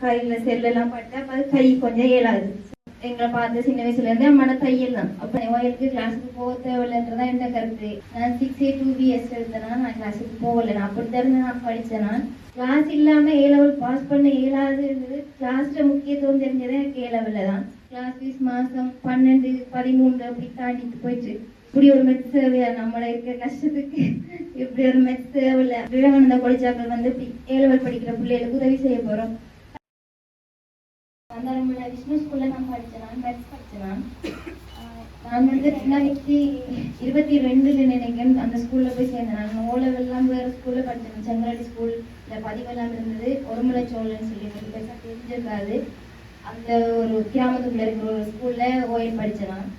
கையில செல்லெல்லாம் பட்டு அப்ப அது கை கொஞ்சம் இயலாது எங்களை பார்த்து சின்ன வயசுல இருந்தே மன தையல் தான் அப்ப வயலுக்கு கிளாஸுக்கு போக தேவையில்லைன்றதா என்ன கருத்து நான் சிக்ஸ் ஏ டூ பிஎஸ் எடுத்தேன்னா நான் கிளாஸுக்கு போகல நான் அப்படித்தான் நான் படிச்சேன் நான் கிளாஸ் இல்லாம ஏ லெவல் பாஸ் பண்ண இயலாதுன்றது கிளாஸ்ல முக்கியத்துவம் தெரிஞ்சதே எனக்கு ஏ லெவல்ல தான் கிளாஸ் ஃபீஸ் மாசம் பன்னெண்டு பதிமூணு அப்படி தாண்டிட்டு போயிட்டு இப்படி ஒரு மெத் தேவையா நம்மள இருக்க கஷ்டத்துக்கு இப்படி ஒரு மெத் தேவையில்ல விவேகானந்தா கொலிச்சாக்கள் வந்து இப்படி ஏ லெவல் படிக்கிற பிள்ளைகளுக்கு உதவி செய்ய போறோம் வந்தாரம்மல விஷ்ணு ஸ்கூல்ல நான் படிச்சேன் நான் மேத்ஸ் படிச்சேன் நான் நான் வந்து ரெண்டாயிரத்தி இருபத்தி ரெண்டுல நினைக்கிறேன் அந்த ஸ்கூல்ல போய் சேர்ந்தேன் நான் ஓ லெவல்லாம் வேற ஸ்கூல்ல படிச்சேன் செங்கராடி ஸ்கூல்ல பதிவெல்லாம் இருந்தது ஒருமலை சோழன் சொல்லி எனக்கு பெருசா தெரிஞ்சிருக்காது அந்த ஒரு கிராமத்துக்குள்ள இருக்கிற ஒரு ஸ்கூல்ல ஓயல் படிச்சேன் நான்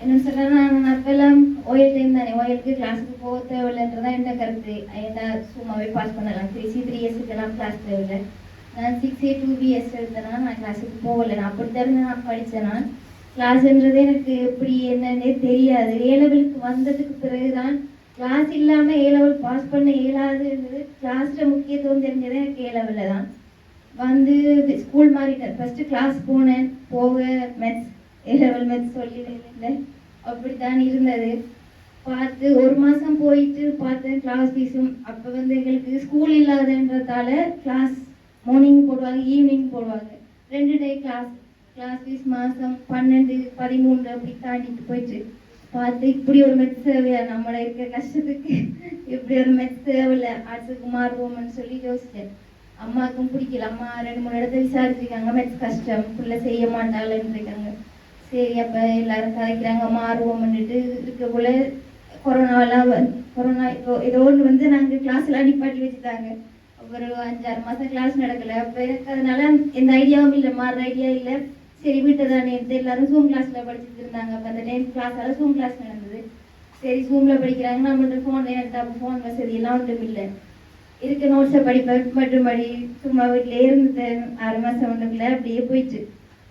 என்ன சொல்றேன் நான் அப்பெல்லாம் ஓயல் டைம் தானே ஓயலுக்கு கிளாஸுக்கு போக தேவையில்லைன்றதான் என்ன கருத்து என்ன சும்மாவே பாஸ் பண்ணலாம் த்ரீ சி த்ரீ இயர்ஸுக்கெல்லாம் கிளாஸ் தேவையில்லை நான் சிக்ஸ் ஏ டூ பிஎஸ் எடுத்தேன்னா நான் கிளாஸுக்கு போகல. நான் அப்படி தான் நான் படித்தேன். நான் கிளாஸ்ன்றது எனக்கு எப்படி என்னன்னே தெரியாது. ஏ லெவலுக்கு வந்ததுக்கு பிறகுதான் கிளாஸ் இல்லாமல் ஏ லெவல் பாஸ் பண்ண இயலாதுன்றது கிளாஸில் முக்கியத்துவம் தெரிஞ்சது எனக்கு ஏ லெவலில் தான். வந்து ஸ்கூல் மாறிட்டேன். ஃபஸ்ட்டு கிளாஸ் போனேன். போக மேத்ஸ் ஏ லெவல் மேத்ஸ் சொல்லி இல்லை அப்படித்தான் இருந்தது. பார்த்து ஒரு மாதம் போயிட்டு பார்த்தேன் கிளாஸ் ஃபீஸும் அப்போ வந்து எங்களுக்கு ஸ்கூல் இல்லாதன்றதால கிளாஸ் மார்னிங் போடுவாங்க ஈவினிங் போடுவாங்க. ரெண்டு டே கிளாஸ் கிளாஸ் ஃபீஸ் மாதம் பன்னெண்டு பதிமூன்று அப்படி தாண்டிட்டு போயிட்டு பார்த்து இப்படி ஒரு மெத் தேவையா? நம்மளை இருக்க கஷ்டத்துக்கு இப்படி ஒரு மெத் தேவையில்ல. ஆர்ட்ஸுக்கு மாறுவோம்னு சொல்லி யோசிச்சேன். அம்மாவுக்கும் பிடிக்கல. அம்மா ரெண்டு மூணு இடத்த விசாரிச்சிருக்காங்க. மெத் கஷ்டம் புள்ள செய்ய மாட்டாளன்னு இருக்காங்க. சரி அப்போ எல்லாரும் கதைக்கிறாங்க. மாறுவோம்னுட்டு இருக்கக்குள்ள கொரோனாவெல்லாம் கொரோனா இப்போ ஏதோ ஒன்று வந்து நாங்கள் கிளாஸ்லாம் நிப்பாட்டி வச்சுட்டாங்க. ஒரு அஞ்சாறு மாசம் கிளாஸ் நடக்கல. அப்ப அதனால எந்த ஐடியாவும் இல்லை மாறுற ஐடியா இல்லை. சரி வீட்டை தானே எடுத்து எல்லாரும் ஜூம் கிளாஸ்ல படிச்சுட்டு இருந்தாங்க. அப்போ அந்த டைம் கிளாஸால ஜூம் கிளாஸ் நடந்தது. சரி ஜூம்ல படிக்கிறாங்க. நம்மள்ட்ட ஃபோன் எனக்கு அப்போ ஃபோன் வசதி எல்லாம் ஒன்றும் இல்லை. இருக்க நோட்ஸை படிப்பேன் மற்றும்படி சும்மா வீட்டிலே இருந்துட்டேன் ஆறு மாசம் ஒன்றுக்குள்ள அப்படியே போயிட்டு.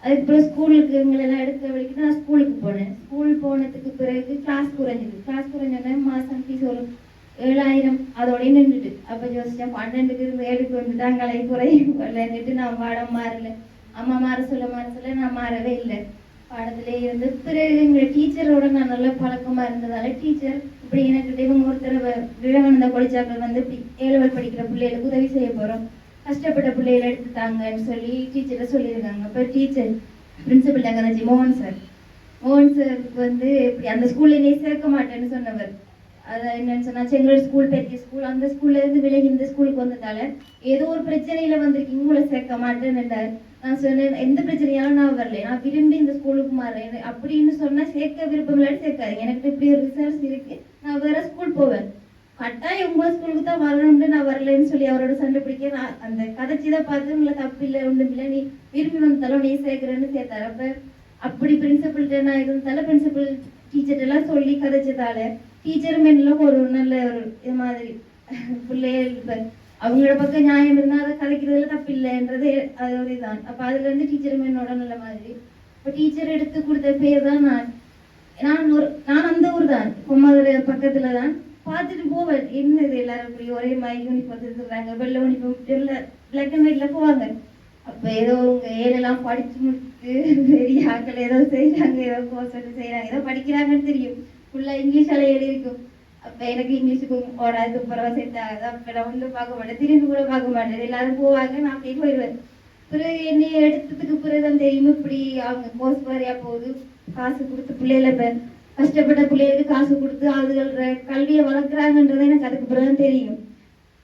அதுக்கப்புறம் ஸ்கூலுக்கு இவங்களெல்லாம் எடுக்க வரைக்கும் நான் ஸ்கூலுக்கு போனேன். ஸ்கூல் போனதுக்கு பிறகு கிளாஸ் குறைஞ்சது. கிளாஸ் குறைஞ்சோடனே மாதம் ஃபீஸ் ஒரு ஏழாயிரம் அதோடய நின்றுட்டு. அப்போ யோசிச்சேன் பன்னெண்டுக்கு இருந்து ஏழுக்கு வந்துட்டாங்க கலை குறையும். நான் பாடம் மாறல. அம்மா மாற சொல்ல மாற சொல்ல நான் மாறவே இல்லை. பாடத்திலே இருந்து பிறகு எங்க டீச்சரோட நான் நல்ல பழக்கமா இருந்ததால டீச்சர் இப்படி எனக்கு இவங்க ஒருத்தர் விவேகானந்த விவேகானந்தா கொலிச்சாக்கள் வந்து இப்படி ஏழவல் படிக்கிற பிள்ளைகளுக்கு உதவி செய்ய போறோம். கஷ்டப்பட்ட பிள்ளைகளை எடுத்துட்டாங்கன்னு சொல்லி டீச்சரை சொல்லியிருக்காங்க. இப்போ டீச்சர் பிரின்சிபல் கதாச்சி மோகன் சார் மோகன் சார் வந்து இப்படி அந்த ஸ்கூல்ல நீ சேர்க்க மாட்டேன்னு சொன்னவர். அது என்னன்னு சொன்னா செங்கல் ஸ்கூல் பெரிய ஸ்கூல் அந்த ஸ்கூல்ல இருந்து விலகி இந்த ஸ்கூலுக்கு வந்ததால ஏதோ ஒரு பிரச்சனையில வந்திருக்கீங்க உங்களை சேர்க்க மாட்டேன்னுட்டார் நான் சொன்னேன் எந்த பிரச்சனையாலும் நான் வரல. நான் விரும்பி இந்த ஸ்கூலுக்கு மாறேன் அப்படின்னு சொன்னா சேர்க்க விருப்பம் இல்லாட்டி சேர்க்காது எனக்கு இப்படி ஒரு ரிசர்ச் இருக்கு. நான் வேற ஸ்கூல் போவேன். கட்டாயம் உங்க ஸ்கூலுக்கு தான் வரணும்னு நான் வரலன்னு சொல்லி அவரோட சண்டை பிடிக்க நான் அந்த கதைச்சிதான் பார்த்து உங்களை தப்பு இல்லை ஒன்றும் இல்லை. நீ விரும்பி வந்தாலும் நீ சேர்க்கிறேன்னு சேர்த்தாரு. அப்போ அப்படி பிரின்சிபல்கிட்ட நான் இருந்தாலும் பிரின்சிபல் டீச்சர் எல்லாம் சொல்லி கதைச்சதால டீச்சரும் எல்லாம் ஒரு நல்ல ஒரு இது மாதிரி பிள்ளைகள் இருப்பார் அவங்களோட பக்கம் நியாயம் இருந்தால் அதை கதைக்கிறதுல தப்பு இல்லைன்றது அது ஒரு இதுதான் அப்ப அதுல இருந்து டீச்சரும் என்னோட நல்ல மாதிரி இப்ப டீச்சர் எடுத்து கொடுத்த பேர் தான் நான் நான் ஒரு நான் அந்த ஊர் தான் பொம்மாதுரை பக்கத்துல தான் பார்த்துட்டு போவேன் என்ன இது எல்லாரும் இப்படி ஒரே மாதிரி யூனிஃபார்ம் எடுத்துக்கிறாங்க வெள்ளை யூனிஃபார்ம் வெள்ளை பிளாக் அண்ட் ஒயிட்ல போவாங்க அப்ப ஏதோ உங்க ஏழெல்லாம் படிச்சு முடிச்சுட்டு பெரிய ஆட்கள் ஏதோ செய்யறாங்க ஏதோ கோர்ஸ் செய்யறாங்க ஏதோ படிக்கிறாங்கன்னு தெரியும் ஃபுல்லா இங்கிலீஷால எழுதி இருக்கும் அப்ப எனக்கு இங்கிலீஷுக்கும் ஓடாது துப்புரவா செட் ஆகுது அப்ப நான் ஒன்றும் பார்க்க மாட்டேன் திரும்பி கூட பார்க்க மாட்டேன் எல்லாரும் போவாங்க நான் அப்படியே போயிடுவேன் பிறகு என்னை எடுத்ததுக்கு பிறகுதான் தெரியும் இப்படி அவங்க போஸ் வரையா போகுது காசு கொடுத்து பிள்ளைகளை இப்போ கஷ்டப்பட்ட பிள்ளைகளுக்கு காசு கொடுத்து அதுகள கல்வியை வளர்க்குறாங்கன்றது எனக்கு அதுக்கு பிறகுதான் தெரியும்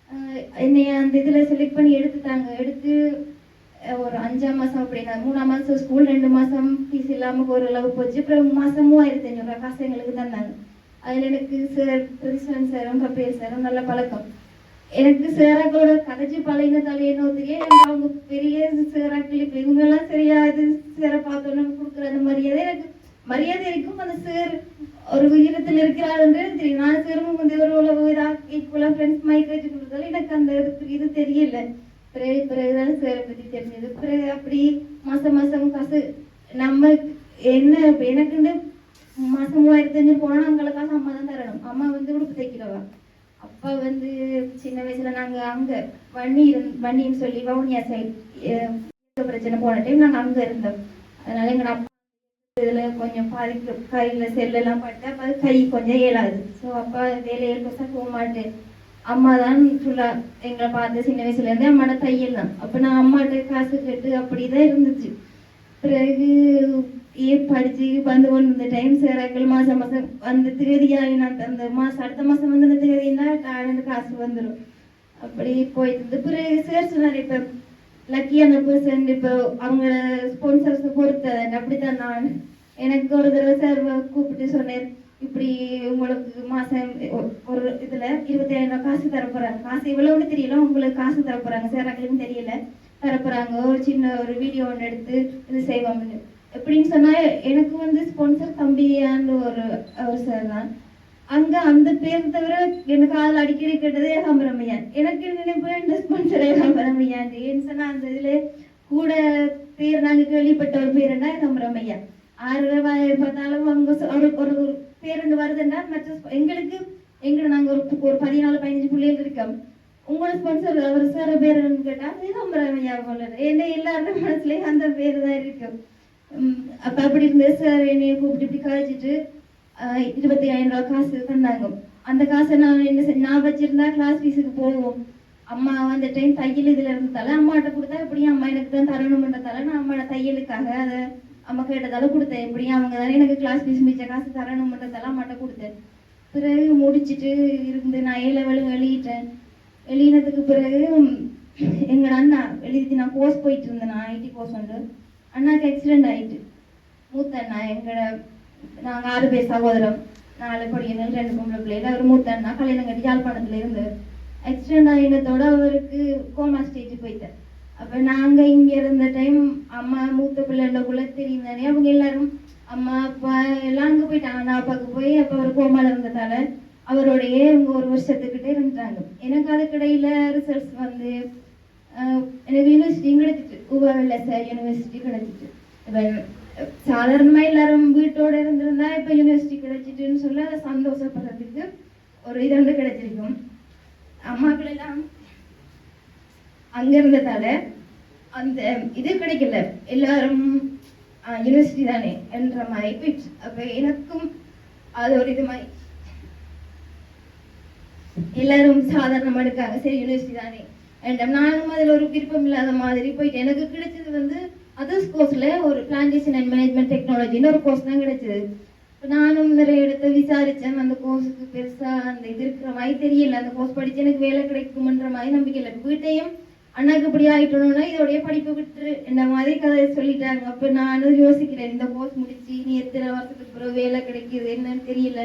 என்னை என்னைய அந்த இதில் செலக்ட் பண்ணி எடுத்துட்டாங்க எடுத்து ஒரு அஞ்சாம் மாசம் அப்படின்னா மூணாம் மாசம் ஸ்கூல் ரெண்டு மாசம் ஃபீஸ் இல்லாம ஓரளவு போச்சு. அப்புறம் மாசம் மூவாயிரத்தி ஐநூறு காசு எங்களுக்கு தந்தாங்க. அதுல எனக்கு சார் பிரின்சிபல் சாரும் கபீர் சாரும் நல்ல பழக்கம். எனக்கு சேராக்களோட கதைச்சு பழகினதால என்ன அவங்க பெரிய சேராக்கள் இப்போ இவங்க எல்லாம் சரியா இது சேர பார்த்தோன்னு கொடுக்குற அந்த மரியாதை எனக்கு மரியாதை இருக்கும். அந்த சேர் ஒரு உயிரத்தில் இருக்கிறாருன்றது தெரியும். நான் சேரும் வந்து ஒரு உழவு இப்போலாம் ஃப்ரெண்ட்ஸ் மைக் வச்சு கொடுத்தாலும் எனக்கு அந்த இது தெரியல. பிறகு பிறகுதான் சேரை பத்தி தெரிஞ்சது. பிறகு அப்படி மாசம் மாசம் காசு நம்ம என்ன எனக்குன்னு மாசம் மூவாயிரத்தி அஞ்சு போனா அங்கே காசு அம்மா தான் தரணும். அம்மா வந்து உடுப்பு தைக்கிறவா. அப்பா வந்து சின்ன வயசுல நாங்க அங்க வன்னி இருந் வன்னின்னு சொல்லி வவுனியா சைட் பிரச்சனை போன டைம் நாங்கள் அங்கே இருந்தோம். அதனால எங்கள் அப்பா இதுல கொஞ்சம் பாதிக்கு கையில செல்லெல்லாம் பட்டு அப்ப கை கொஞ்சம் இயலாது ஸோ அப்பா வேலையை பெருசாக போக மாட்டேன். அம்மா தான் ஃபுல்லா எங்களை பார்த்து சின்ன வயசுல இருந்தே அம்மாட தையல் தான். அப்ப நான் அம்மாட்ட காசு கேட்டு அப்படிதான் இருந்துச்சு. பிறகு ஏ படிச்சு வந்து கொண்டு இந்த டைம் சேராக்கள் மாசம் மாசம் அந்த தேதியாகி நான் அந்த மாசம் அடுத்த மாசம் வந்து அந்த தேதினா டாலண்ட் காசு வந்துடும் அப்படி போயிட்டு பிறகு சேர் சொன்னார் இப்ப லக்கியான பர்சன் இப்போ அவங்க ஸ்பான்சர்ஸ் பொறுத்தது அப்படித்தான் நான். எனக்கு ஒரு தடவை சார் கூப்பிட்டு சொன்னேன் இப்படி உங்களுக்கு மாசம் ஒரு இதுல இருபத்தி ஐயாயிரம் காசு தரப்போறாங்க காசு எவ்வளவுன்னு தெரியல. உங்களுக்கு காசு தரப்போறாங்க சார் எங்களுக்கு தெரியல. தரப்போறாங்க ஒரு சின்ன ஒரு வீடியோ ஒன்று எடுத்து இது செய்வாங்கன்னு எப்படின்னு சொன்னா எனக்கு வந்து ஸ்பான்சர் தம்பியான்னு ஒரு ஒரு சார் தான். அங்க அந்த பேர் தவிர எனக்கு அதில் அடிக்கடி கேட்டது ஏகாம்பரமையான் எனக்கு நினைப்பு இந்த ஸ்பான்சர் ஏகாம்பரமையான் ஏன்னு சொன்னா அந்த இதுல கூட பேர் நாங்க கேள்விப்பட்ட ஒரு பேருன்னா ஏகாம்பரமையா ஆறு ரூபாய் பார்த்தாலும் அவங்க ஒரு ஒரு பேருந்து வருதுன்னா மற்ற எங்களுக்கு எங்களை நாங்கள் ஒரு ஒரு பதினாலு பதினஞ்சு பிள்ளைகள் இருக்கோம். உங்களோட ஸ்பான்சர் அவர் சார பேருன்னு கேட்டா ஏகாம்பரமையா போல ஏன்னா எல்லாருடைய மனசுலயும் அந்த பேர் தான் இருக்கும் அப்போ அப்ப அப்படி இருந்த சார் என்னைய கூப்பிட்டு இப்படி கழிச்சிட்டு இருபத்தி ஐயாயிரம் ரூபாய் காசு தந்தாங்க. அந்த காசை நான் என்ன செய்ய நான் வச்சிருந்தா கிளாஸ் ஃபீஸுக்கு போவோம் அம்மா அந்த டைம் தையல் இதுல இருந்ததால அம்மாட்ட கொடுத்தா எப்படியும் அம்மா எனக்கு தான் தரணும்ன்றதால நான் அம்மாட தையலுக்காக அதை அம்மா கேட்டதால கொடுத்தேன். எப்படியும் அவங்க தானே எனக்கு கிளாஸ் ஃபீஸ் மிச்ச காசு தரணும்ன்றதால மட்டும் கொடுத்தேன். பிறகு முடிச்சுட்டு இருந்து நான் ஏ லெவலும் வெளியிட்டேன். வெளியினதுக்கு பிறகு எங்கள் அண்ணா எழுதி நான் கோர்ஸ் போயிட்டு இருந்தேன். நான் ஐடி கோர்ஸ் வந்து. அண்ணாக்கு ஆக்சிடென்ட் ஆயிட்டு. மூத்த அண்ணா எங்களோட நாங்கள் ஆறு பேர் சகோதரம். நாலு பொடியினர் ரெண்டு பொம்பளை பிள்ளைகள். அவர் மூத்த அண்ணா கல்யாணம் கட்டி யாழ்ப்பாணத்துல இருந்து. ஆக்சிடென்ட் ஆகினதோட அவருக்கு கோமா ஸ்டேஜ் போயிட்டார். அப்ப நாங்க இங்க இருந்த டைம் அம்மா மூத்த பிள்ளைகளுக்குள்ள தெரியும் தானே அவங்க எல்லாரும் அம்மா அப்பா எல்லாம் அங்க போயிட்டாங்க. அண்ணா அப்பாவுக்கு போய் அப்ப அவர் கோமால இருந்ததால அவரோடையே இவங்க ஒரு வருஷத்துக்கிட்டே இருந்துட்டாங்க. எனக்கு அதுக்கிடையில ரிசல்ட்ஸ் வந்து எனக்கு யூனிவர்சிட்டியும் கிடைச்சிட்டு உபாவில் சார் யூனிவர்சிட்டி கிடைச்சிட்டு இப்போ சாதாரணமாக எல்லாரும் வீட்டோட இருந்திருந்தா இப்போ யூனிவர்சிட்டி கிடைச்சிட்டுன்னு சொல்ல அதை சந்தோஷப்படுறதுக்கு ஒரு இது வந்து கிடைச்சிருக்கும். அம்மாக்கள் எல்லாம் அங்கே இருந்ததால அந்த இது கிடைக்கல. எல்லாரும் யூனிவர்சிட்டி தானே என்ற மாதிரி போயிடுச்சு. அப்ப எனக்கும் அது ஒரு இது மாதிரி. எல்லாரும் சாதாரணமா எடுக்காங்க சரி யூனிவர்சிட்டி தானே and நானும் அதுல ஒரு விருப்பம் இல்லாத மாதிரி போயிட்டு எனக்கு கிடைச்சது வந்து அதர்ஸ் கோர்ஸ்ல ஒரு பிளான்டேஷன் அண்ட் மேனேஜ்மெண்ட் டெக்னாலஜின்னு ஒரு கோர்ஸ் தான் கிடைச்சது. நானும் நிறைய இடத்த விசாரிச்சேன். அந்த கோர்ஸுக்கு பெருசா அந்த இது இருக்கிற மாதிரி தெரியல. அந்த கோர்ஸ் படிச்சு எனக்கு வேலை கிடைக்கும்ன்ற மாதிரி நம்பிக்கை இல்லை. வீட்டையும் அண்ணாக்கு இப்படி ஆயிட்டணும்னா இதோடைய படிப்பு விட்டுரு. இந்த மாதிரி கதை சொல்லிட்டாங்க. அப்ப நானும் யோசிக்கிறேன் இந்த கோர்ஸ் முடிச்சு நீ எத்தனை வருஷத்துக்கு பிறகு வேலை கிடைக்குது என்னன்னு தெரியல.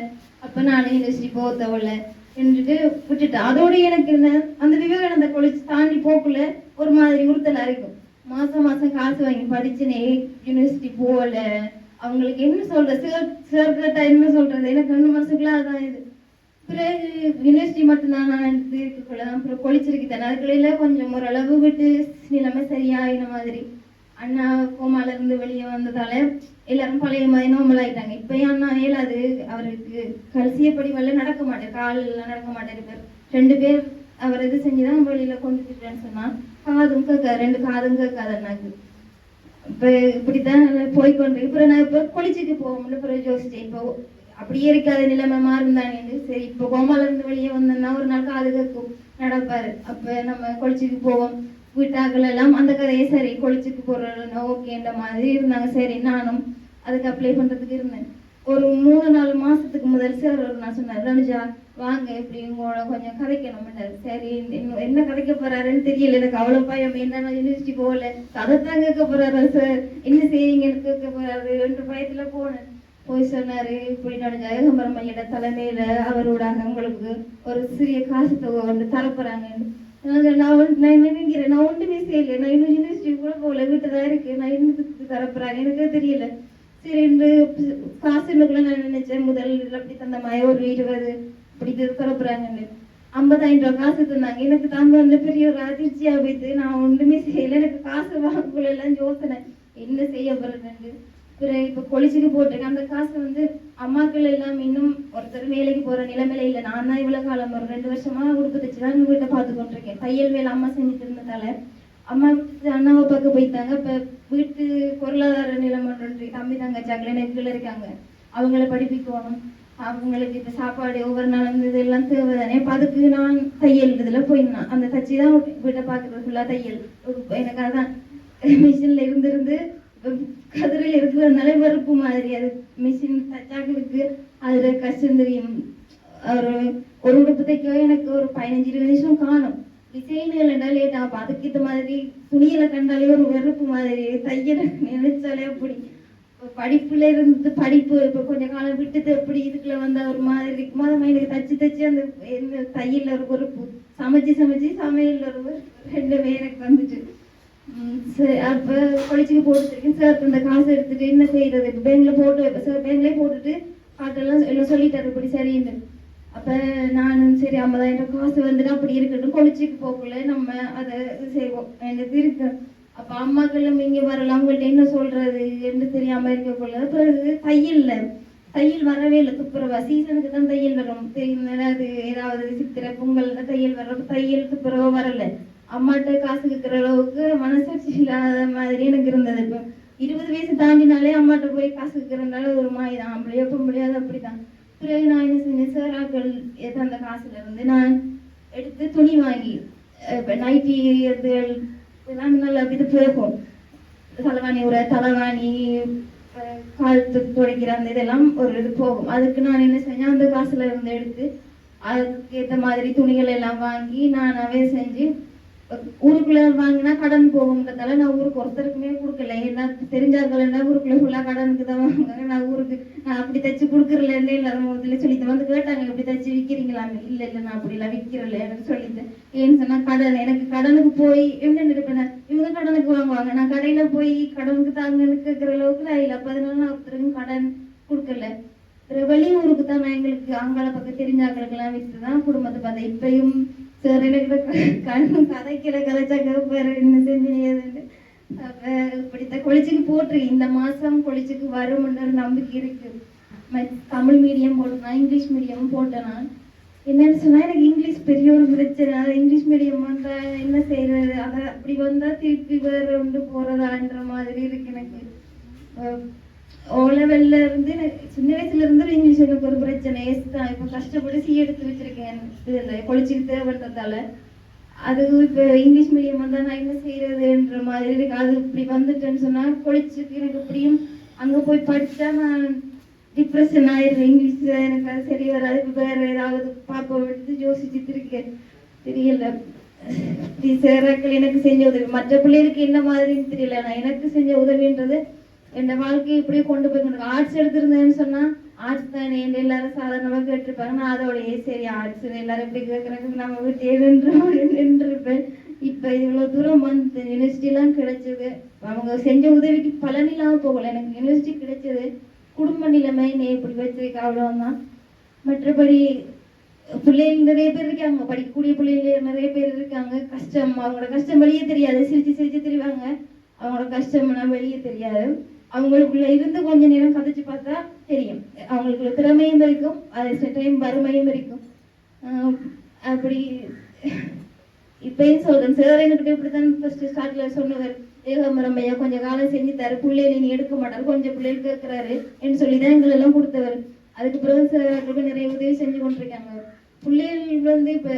அப்ப நானும் யூனிவர்சிட்டி போக தேவையில்ல என்றுட்டு விட்டுட்டேன். அதோட எனக்கு என்ன அந்த விவேகானந்த காலேஜ் தாண்டி போக்குள்ள ஒரு மாதிரி உறுத்தலா இருக்கும் மாசம் மாசம் காசு வாங்கி படிச்சுனே யூனிவர்சிட்டி போகல. அவங்களுக்கு என்ன சொல்றது சார் சார் என்ன சொல்றது எனக்கு ரெண்டு மாசத்துக்குள்ள அதான் இது. பிறகு யூனிவர்சிட்டி மட்டும்தான் நான் எடுத்து அப்புறம் கொளிச்சிருக்கு தானே அதுக்குள்ள கொஞ்சம் ஓரளவு விட்டு நிலைமை சரியாயின மாதிரி. அண்ணா கோமால இருந்து வெளியே வந்ததால எல்லாரும் பழைய மாதிரி நோமல் ஆயிட்டாங்க. இப்பயும் அண்ணா இயலாது. அவருக்கு கல்சியப்படி வரல நடக்க மாட்டார். காலெல்லாம் நடக்க மாட்டேன் ரெண்டு பேர் அவர் இது செஞ்சுதான் வெளியில கொண்டு விட்டுட்டேன்னு சொன்னா காதும் கேட்காது ரெண்டு காதும் கேட்காது அண்ணாக்கு. இப்ப இப்படித்தான் போய்கொண்டு இப்ப நான் இப்ப போக முடியல அப்புறம் யோசிச்சேன். இப்போ அப்படியே இருக்காத நிலைமை மாறுந்தானே சரி இப்போ கோமால இருந்து வெளியே வந்தோம்னா ஒரு நாள் காது கேட்கும் நடப்பாரு. அப்ப நம்ம கொளிச்சுக்கு போவோம். வீட்டாக்கள் எல்லாம் அந்த கதையை சரி கொளிச்சுக்கு போறோம்னா ஓகேன்ற மாதிரி இருந்தாங்க. சரி நானும் அதுக்கு அப்ளை பண்றதுக்கு இருந்தேன். ஒரு மூணு நாலு மாசத்துக்கு முதல் சார் நான் சொன்னார் ரனுஜா வாங்க இப்படி உங்களோட கொஞ்சம் கதைக்கணும். சரி இன்னும் என்ன கதைக்க போறாருன்னு தெரியல. எனக்கு அவ்வளவு பயம். என்ன யூனிவர்சிட்டி போகல. கதைத்தான் கேட்க போறாரு சார்? என்ன செய்வீங்கன்னு கேட்க போறாரு என்ற பயத்துல போனேன். போய் சொன்னார் இப்படி நான் ஜெயகம்பரம் தலைமையில் தலைமையில அவரோடாக உங்களுக்கு ஒரு சிறிய காசு தொகை ஒன்று தரப்போறாங்கன்னு நான் நான் நான் நினைக்கிறேன்? நான் ஒன்றுமே செய்யலை. நான் இன்னும் யூனிவர்சிட்டி கூட போகல. வீட்டு தான் இருக்கு நான் இன்னும் தரப்புறாங்க. எனக்கு தெரியல. சரி காசு காசுக்குள்ள நான் நினைச்சேன். முதல் அப்படி தந்த மாதிரி ஒரு இருபது இப்படி தரப்போறாங்கன்னு. ஐம்பதாயிரம் ரூபாய் காசு தந்தாங்க. எனக்கு தங்க வந்து பெரிய ஒரு அதிர்ச்சியா போயிட்டு நான் ஒன்றுமே செய்யல. எனக்கு காசு வாங்கக்குள்ள எல்லாம் யோசனை. என்ன செய்ய போறேன்னு பிறகு இப்ப கொலிச்சுக்கு போட்டிருக்கேன். அந்த காசு வந்து அம்மாக்கள் எல்லாம் இன்னும் ஒருத்தர் வேலைக்கு போற நிலைமையில இல்ல. நான் தான் இவ்வளவு காலம் ஒரு ரெண்டு வருஷமா உடுப்பு தச்சு தான் வீட்டை பார்த்து கொண்டிருக்கேன். தையல் வேலை அம்மா செஞ்சுட்டு இருந்ததால. அம்மா அண்ணாவை பார்க்க போயிட்டாங்க. இப்ப வீட்டு பொருளாதார நிலைமை தம்பி தாங்க எனக்கு கீழே இருக்காங்க. அவங்கள படிப்பிக்கணும். அவங்களுக்கு இப்ப சாப்பாடு ஒவ்வொரு நாளும் இந்த இதெல்லாம் தேவை தானே இப்போ அதுக்கு நான் தையல் இதுல போயிருந்தேன் அந்த தச்சு தான் வீட்டை பார்க்கறது. ஃபுல்லா தையல். எனக்காக எனக்கு அதான் மிஷின்ல இருந்திருந்து கதிரில் கதிரையில் நிலைவரப்பு வெறுப்பு மாதிரி அது மிஷின் தச்சாக்களுக்கு அதுல கஷ்டம் தெரியும். ஒரு ஒரு உடுப்பு தைக்கவே எனக்கு ஒரு பதினஞ்சு இருபது நிமிஷம் காணும். டிசைன்கள் என்றால் லேட் ஆகும் அதுக்கு இந்த மாதிரி துணியில கண்டாலே ஒரு வெறுப்பு மாதிரி தையல் நினைச்சாலே அப்படி. படிப்புல இருந்து படிப்பு இப்ப கொஞ்ச காலம் விட்டுட்டு எப்படி இதுக்குள்ள வந்தா ஒரு மாதிரி இருக்குமோ அது எனக்கு தச்சு தச்சு அந்த என்ன தையல்ல ஒரு வெறுப்பு சமைச்சு சமைச்சு சமையல்ல ஒரு ரெண்டு ரெண்டுமே எனக்கு வந்துட்டு. சரி அப்போ கொளிச்சுக்கு போட்டுருக்கேன் சார் இந்த காசு எடுத்துட்டு என்ன செய்யறது பேங்க்ல போட்டு சார் பேங்க்லேயே போட்டுட்டு பாட்டெல்லாம் எல்லாம் சொல்லிட்டாரு இப்படி சரின்னு. அப்போ நானும் சரி ஐம்பதாயிரம் காசு வந்துட்டு அப்படி இருக்கட்டும். கொளிச்சுக்கு போகல நம்ம அதை செய்வோம். எனக்கு இருக்கு அப்போ அம்மாக்களும் இங்கே வரலாம் அவங்கள்ட்ட என்ன சொல்றது? என்று தெரியாம இருக்கக்குள்ள பிறகு தையல்ல. தையல் வரவே இல்லை. துப்புரவா. சீசனுக்கு தான் தையல் வரும். தெரியும் ஏதாவது ஏதாவது சித்திரை பொங்கல் தையல் வர்றப்ப தையல் துப்புரவா வரல. அம்மாட்ட காசு கேட்கிற அளவுக்கு மனசாட்சி இல்லாத மாதிரி எனக்கு இருந்தது. இப்போ இருபது வயசு தாண்டினாலே அம்மாட்ட போய் காசு கேட்கறதுனால ஒரு மாதிரி தான். அப்படியே முடியாது அப்படிதான் பிறகு நான் என்ன செஞ்சேன்? சேராக்கள் தந்த காசுல இருந்து நான் எடுத்து துணி வாங்கி இப்போ நைட்டி இதுகள் இதெல்லாம் நல்லா இது போகும். தலைவாணி உரை தலைவாணி காலத்து கால் துடைக்கிற அந்த இதெல்லாம் ஒரு இது போகும். அதுக்கு நான் என்ன செஞ்சேன்? அந்த காசுல இருந்து எடுத்து அதுக்கேற்ற மாதிரி துணிகள் எல்லாம் வாங்கி நானாவே செஞ்சு ஊருக்குள்ள வாங்கினா கடன் போகுங்கிறதால நான் ஊருக்கு ஒருத்தருக்குமே கொடுக்கல. ஏன்னா தெரிஞ்சார்கள்னா ஊருக்குள்ள ஃபுல்லா கடனுக்கு தான் வாங்குவாங்க. நான் ஊருக்கு நான் அப்படி தச்சு கொடுக்குறல இல்லாத முதல்ல சொல்லிட்டு வந்து கேட்டாங்க. இப்படி தச்சு விற்கிறீங்களான்னு இல்ல இல்ல நான் அப்படி எல்லாம் விற்கிறல எனக்கு சொல்லிட்டேன் ஏன்னு சொன்னா கடன் எனக்கு கடனுக்கு போய் என்ன நினைப்பேன் இவங்க கடனுக்கு வாங்குவாங்க. நான் கடையில போய் கடனுக்கு தாங்கன்னு கேட்கிற அளவுக்கு நான் இல்லை. அப்ப நான் ஒருத்தருக்கும் கடன் கொடுக்கல. வெளியூருக்கு தான் நான் எங்களுக்கு அங்கால பக்கம் தெரிஞ்சாக்களுக்கு எல்லாம் வித்து தான் குடும்பத்தை பார்த்தேன். இப்பயும் சார் எனக்கு கண்ணு கதைக்கிற கதைச்சா வேற என்ன செஞ்சீங்கன்னு அப்ப இப்படித்தான் கொளிச்சுக்கு போட்டிருக்கு. இந்த மாசம் கொளிச்சுக்கு வரும்ன்ற ஒரு நம்பிக்கை இருக்கு. தமிழ் மீடியம் போட்டேன் இங்கிலீஷ் மீடியம் போட்டேனா நான். என்னன்னு சொன்னா எனக்கு இங்கிலீஷ் பெரிய ஒரு பிரச்சனை. அது இங்கிலீஷ் மீடியம் வந்தா என்ன செய்யறது அதை அப்படி வந்தா திருப்பி வேற ஒன்று போறதான்ற மாதிரி இருக்கு எனக்கு. ஓ லெவல்ல இருந்து எனக்கு சின்ன வயசுல இருந்து இங்கிலீஷ் எனக்கு ஒரு பிரச்சனை. எஸ் தான் இப்போ கஷ்டப்பட்டு சி எடுத்து வச்சிருக்கேன். இதுல கொளிச்சுக்கு அது இப்போ இங்கிலீஷ் மீடியம் வந்தா நான் என்ன செய்யறதுன்ற மாதிரி இருக்கு அது இப்படி வந்துட்டேன்னு சொன்னா கொளிச்சுக்கு எனக்கு இப்படியும் அங்க போய் படிச்சா நான் டிப்ரெஷன் ஆயிடுறேன் இங்கிலீஷ்ல எனக்கு அது சரி வராது. இப்ப வேற ஏதாவது பாப்பா எடுத்து யோசிச்சுட்டு இருக்கேன். தெரியல. டீச்சராக்கள் எனக்கு செஞ்ச உதவி. மற்ற பிள்ளைகளுக்கு என்ன மாதிரின்னு தெரியல. நான் எனக்கு செஞ்ச உதவின்றது என் வாழ்க்கையை இப்படியே கொண்டு போய் ஆர்ட்ஸ் எடுத்திருந்தேன்னு சொன்னா ஆர்ட்ஸ் தான்? என் எல்லாரும் சாதாரணமா கேட்டிருப்பாங்க. நான் அதோடய சரி ஆர்ட்ஸ் எல்லாரும் இப்படி கேட்கறாங்க நம்ம வீட்டு நின்று நின்றுருப்பேன். இப்ப இவ்வளவு தூரம் வந்து யூனிவர்சிட்டி எல்லாம் கிடைச்சது. அவங்க செஞ்ச உதவிக்கு பலன் இல்லாம போகல. எனக்கு யூனிவர்சிட்டி கிடைச்சது குடும்ப நிலைமை நீ இப்படி வச்சிருக்க. அவ்வளவுதான். மற்றபடி பிள்ளைங்க நிறைய பேர் இருக்காங்க. படிக்கக்கூடிய பிள்ளைங்க நிறைய பேர் இருக்காங்க. கஷ்டம் அவங்களோட கஷ்டம் வெளியே தெரியாது. சிரிச்சு சிரிச்சு தெரிவாங்க. அவங்களோட கஷ்டம்னா வெளியே தெரியாது. அவங்களுக்குள்ள இருந்து கொஞ்ச நேரம் கதைச்சு பார்த்தா தெரியும். அவங்களுக்குள்ள திறமையும் இருக்கும் அதே டைம் வறுமையும் இருக்கும். அப்படி இப்பயும் சொல்றேன். சார் இப்படித்தான் ஃபர்ஸ்ட் ஸ்டார்ட்ல சொன்னவர் ஏகாம்பரம் ஐயா கொஞ்ச காலம் செஞ்சு தர பிள்ளைகளை நீ எடுக்க மாட்டார் கொஞ்சம் பிள்ளைகள் கேட்கிறாரு என்று சொல்லி தான் எங்களெல்லாம் கொடுத்தவர். அதுக்கு பிறகு சார் நிறைய உதவி செஞ்சு கொண்டிருக்காங்க. பிள்ளைகள் வந்து இப்ப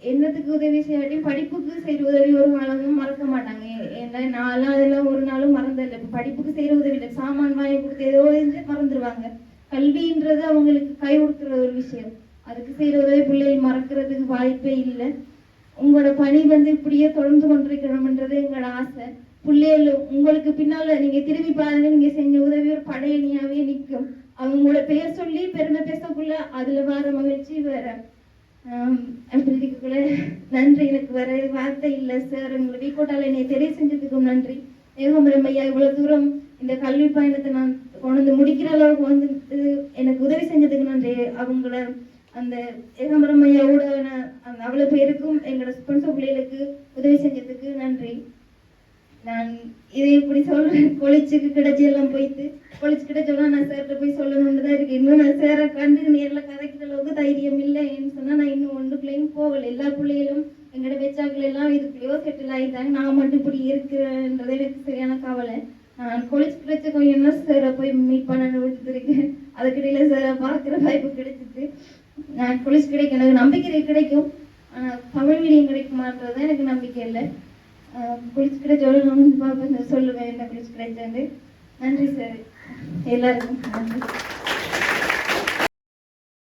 என்னத்துக்கு உதவி செய்யாட்டியும் படிப்புக்கு செய்யற உதவி ஒரு நாளும் மறக்க மாட்டாங்க. ஏ- ஏன்னா நான்லாம் அதெல்லாம் ஒரு நாளும் மறந்ததில்லை. இப்ப படிப்புக்கு செய்யற உதவி இல்லை. சாமான் வாங்கி கொடுத்து ஏதோ இருந்து மறந்துடுவாங்க கல்வின்றது அவங்களுக்கு கை கொடுக்குற ஒரு விஷயம். அதுக்கு செய்யற உதவி பிள்ளைகள் மறக்கிறதுக்கு வாய்ப்பே இல்லை. உங்களோட பணி வந்து இப்படியே தொடர்ந்து கொண்டிருக்கணும்ன்றது எங்களோட ஆசை. பிள்ளைகள் உங்களுக்கு பின்னால நீங்க திரும்பி பாருங்க. நீங்க செஞ்ச உதவி ஒரு படையணியாவே நிற்கும். அவங்களோட பெயர் சொல்லி பெருமை பேசக்குள்ள அதுல வர மகிழ்ச்சி வேற. நன்றி. எனக்கு வர வார்த்தை இல்லை சார் உங்களை வீக்கோட்டால என்னை தெரிய செஞ்சதுக்கும் நன்றி. ஏகம்பரம் ஐயா இவ்வளவு தூரம் இந்த கல்வி பயணத்தை நான் கொண்டு முடிக்கிற அளவுக்கு வந்து எனக்கு உதவி செஞ்சதுக்கு நன்றி. அவங்கள அந்த ஏகம்பரம் ஐயாவோட நான் அந்த அவ்வளவு பேருக்கும் எங்களோட ஸ்பான்சர் பிள்ளைகளுக்கு உதவி செஞ்சதுக்கு நன்றி. நான் இதை இப்படி சொல்றேன் கொளிச்சுக்கு கிடைச்சி எல்லாம் போயிட்டு கொளிச்சு கிடைச்சோன்னா நான் சார்கிட்ட போய் சொல்லணும்னு தான் இருக்கு. இன்னும் நான் சேர கண்டு நேரில் கதைக்கிற அளவுக்கு தைரியம் இல்லைன்னு சொன்னா நான் இன்னும் ஒன்றுக்குள்ளேயும் போகல. எல்லா பிள்ளைகளும் எங்களோட பேச்சாக்கள் எல்லாம் இதுக்குள்ளேயோ செட்டில் ஆகிட்டாங்க நான் மட்டும் இப்படி இருக்கிறேன்றது எனக்கு சரியான கவலை. நான் காலேஜ் கிடைச்ச கொஞ்சம் சாரை போய் மீட் பண்ண விட்டுருக்கேன் அதுக்கிடையில சாரை பார்க்குற வாய்ப்பு கிடைச்சிட்டு நான் காலேஜ் கிடைக்கும். எனக்கு நம்பிக்கை கிடைக்கும். ஆனால் தமிழ் மீடியம் கிடைக்குமான்றது எனக்கு நம்பிக்கை இல்லை. குளிச்சு கிடைச்ச சொல்லணும்னு பார்ப்பேன் சொல்லுவேன் என்ன குளிச்சு கிடைச்சேன்னு நன்றி சார் எல்லாருக்கும் நன்றி.